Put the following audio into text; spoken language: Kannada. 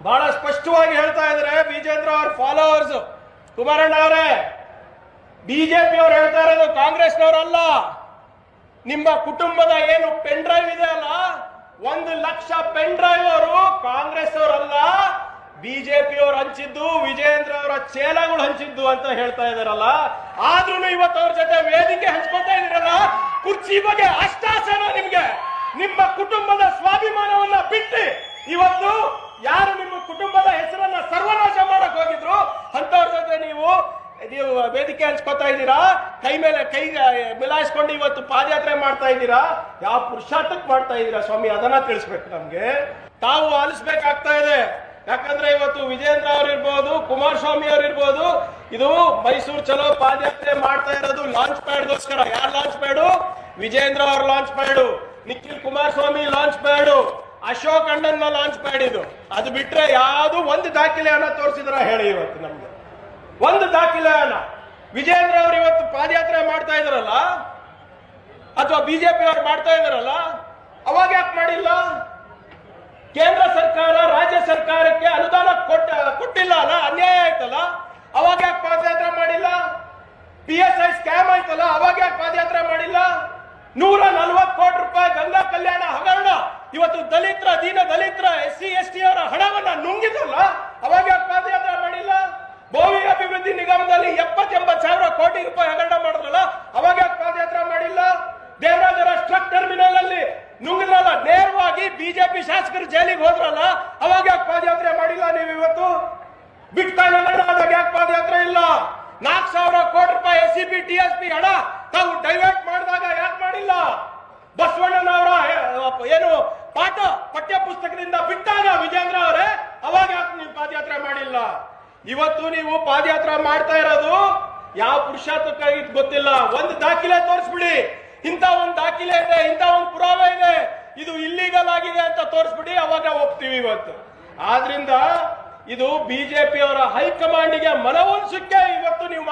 ಬಹಳ ಸ್ಪಷ್ಟವಾಗಿ ಹೇಳ್ತಾ ಇದ್ದಾರೆ ವಿಜೇಂದ್ರ ಅವ್ರ ಫಾಲೋವರ್ಸ್ ಕುಮಾರಣ್ಣ ಅವರೇ, ಬಿಜೆಪಿ ಅವ್ರು ಹೇಳ್ತಾ ಇರೋದು ಕಾಂಗ್ರೆಸ್ನವರಲ್ಲ. ನಿಮ್ಮ ಕುಟುಂಬದ ಏನು ಪೆನ್ ಡ್ರೈವ್ ಇದೆ ಅಲ್ಲ? ಒಂದು ಲಕ್ಷ ಪೆನ್ ಡ್ರೈವ್ ಅವರು ಕಾಂಗ್ರೆಸ್ ಅವರಲ್ಲ ಬಿಜೆಪಿ ಅವರು ಹಂಚಿದ್ದು, ವಿಜೇಂದ್ರ ಅವರ ಚೇಲಗಳು ಹಂಚಿದ್ದು ಅಂತ ಹೇಳ್ತಾ ಇದಾರಲ್ಲ ಆದ್ರೂ ಇವತ್ತು ಅವ್ರ ಜೊತೆ ವೇದಿಕೆ ಹಂಚ್ಕೊತಾ ಇದೀರಲ್ಲ ಕುರ್ಚಿ ಬಗ್ಗೆ ಅಷ್ಟಾಸನ ನಿಮ್ಗೆ. ನಿಮ್ಮ ಕುಟುಂಬದ ಸ್ವಾಭಿಮಾನವನ್ನ ಬಿಟ್ಟು ಇವತ್ತು ಯಾರು ನಿಮ್ಮ ಕುಟುಂಬದ ಹೆಸರನ್ನ ಸರ್ವನಾಶ ಮಾಡಕ್ ಹೋಗಿದ್ರು? ಅಂತವ್ರ ಜೊತೆ ನೀವು ನೀವು ವೇದಿಕೆ ಹಂಚ್ಕೊತಾ ಇದ್ದೀರಾ? ಕೈ ಮೇಲೆ ಕೈ ಮಿಲಾಯಿಸ್ಕೊಂಡು ಇವತ್ತು ಪಾದಯಾತ್ರೆ ಮಾಡ್ತಾ ಇದ್ದೀರಾ? ಯಾವ ಪುರುಷಾರ್ಥಕ್ಕೆ ಮಾಡ್ತಾ ಇದ್ದೀರಾ ಸ್ವಾಮಿ? ಅದನ್ನ ತಿಳಿಸ್ಬೇಕು ನಮ್ಗೆ. ತಾವು ಆಲಿಸ್ಬೇಕಾಗ್ತಾ ಇದೆ. ಯಾಕಂದ್ರೆ ಇವತ್ತು ವಿಜೇಂದ್ರ ಅವ್ರು ಇರ್ಬೋದು ಕುಮಾರಸ್ವಾಮಿ ಅವ್ರು ಇರ್ಬೋದು ಇದು ಮೈಸೂರು ಚಲೋ ಪಾದಯಾತ್ರೆ ಮಾಡ್ತಾ ಇರೋದು ಲಾಂಚ್ ಪ್ಯಾಡ್ಗೋಸ್ಕರ ಯಾರು ಲಾಂಚ್ ಪ್ಯಾಡು ವಿಜೇಂದ್ರ ಅವ್ರ launch pad Nikhil Kumaraswamy launch pad Ashok launch ಇದು ಅದು ಬಿಟ್ರೆ ಯಾವುದು ಒಂದು ದಾಖಲೆಯನ್ನ ತೋರಿಸಿದ್ರ ಹೇಳಿ ಇವತ್ತು ನಮ್ಗೆ. ಒಂದು ದಾಖಲೆಯನ್ನ. ವಿಜೇಂದ್ರ ಅವರು ಇವತ್ತು ಪಾದಯಾತ್ರೆ ಮಾಡ್ತಾ ಇದ್ರಲ್ಲ? ಅಥವಾ ಬಿಜೆಪಿ ಅವರು ಮಾಡ್ತಾ ಇದ್ರಲ್ಲ? ಅವಾಗ ಯಾಕೆ ಮಾಡಿಲ್ಲ? ಕೇಂದ್ರ ಸರ್ಕಾರ ರಾಜ್ಯ ಸರ್ಕಾರಕ್ಕೆ ಅನುದಾನ ಕೊಟ್ಟ, ಕೊಟ್ಟಿಲ್ಲ ಅಲ್ಲ? ಅನ್ಯಾಯ ಆಯ್ತಲ್ಲ? ಅವಾಗ ಯಾಕೆ ಪಾದಯಾತ್ರೆ ಮಾಡಿಲ್ಲ? ಪಿ ಎಸ್ ಐ ಸ್ಕ್ಯಾಮ್ ಆಯ್ತಲ್ಲ? ಅವಾಗ ಯಾಕೆ ಪಾದಯಾತ್ರೆ ಮಾಡಿಲ್ಲ? ನೂರ ನಲ್ವತ್ತು ಕೋಟಿ ರೂಪಾಯಿ ಗಂಗಾ ಕಲ್ಯಾಣ ಹಗರಣ ಇವತ್ತು ದಲಿತರ, ದೀನ ದಲಿತರ ಎಸ್ ಸಿ ಎಸ್ ಟಿ ಅವರ ಹಣವನ್ನ ನುಂಗಿದಲ್ಲ? ಅವಾಗ ಪಾದಯಾತ್ರೆ ಮಾಡಿಲ್ಲ? ಭೂಮಿ ಅಭಿವೃದ್ಧಿ ನಿಗಮದಲ್ಲಿ ಎಪ್ಪತ್ತೆಂಬತ್ತು ಸಾವಿರ ಕೋಟಿ ರೂಪಾಯಿ ಹಗರಣ ಮಾಡಿದ್ರಲ್ಲ, ಅವಾಗ ಪಾದಯಾತ್ರೆ ಮಾಡಿಲ್ಲ? ದೇವರಾಜರ ಸ್ಟ್ರಕ್ ಟರ್ಮಿನಲ್ ಅಲ್ಲಿ ನುಂಗಿದ್ರಲ್ಲ, ನೇರವಾಗಿ ಬಿಜೆಪಿ ಶಾಸಕರು ಜೈಲಿಗೆ ಹೋದ್ರಲ್ಲ, ಅವಾಗ ಪಾದಯಾತ್ರೆ ಮಾಡಿಲ್ಲ ನೀವು ಇವತ್ತು? ಆದಾಗ ಯಾಕೆ ಪಾದಯಾತ್ರೆ ಇಲ್ಲ? ನಾಲ್ಕು ಸಾವಿರ ಕೋಟಿ ರೂಪಾಯಿ S C B T S P ಹಣ ತಾವು ಡೈವರ್ಟ್ ಮಾಡಿದಾಗ ಯಾಕೆ ಮಾಡಿಲ್ಲ ಬಸವಣ್ಣನವರ ಏನು ಪಾಠ ಪಠ್ಯ ಪುಸ್ತಕದಿಂದ ಬಿಟ್ಟಾಗ ವಿಜೇಂದ್ರ ಅವರೇ, ಅವಾಗ ಯಾಕೆ ನೀವು ಪಾದಯಾತ್ರೆ ಮಾಡಿಲ್ಲ? ಇವತ್ತು ನೀವು ಪಾದಯಾತ್ರೆ ಮಾಡ್ತಾ ಇರೋದು ಯಾವ ಪುರುಷಾರ್ಥಕ್ಕಾಗಿ ಗೊತ್ತಿಲ್ಲ. ಒಂದು ದಾಖಲೆ ತೋರಿಸ್ಬಿಡಿ. ಇಂಥ ಒಂದು ದಾಖಲೆ ಇದೆ ಇಂತ ಒಂದು ಪುರಾವೆ ಇದೆ. ಇದು ಇಲ್ಲಿಗಲ್ ಆಗಿದೆ ಅಂತ ತೋರಿಸ್ಬಿಡಿ, ಅವಾಗ ಹೋಗ್ತೀವಿ ಇವತ್ತು. ಆದ್ರಿಂದ ಇದು ಬಿಜೆಪಿ ಅವರ ಹೈಕಮಾಂಡ್ಗೆ ಮನವೊಲಿಸಕ್ಕೆ ಇವತ್ತು ನೀವು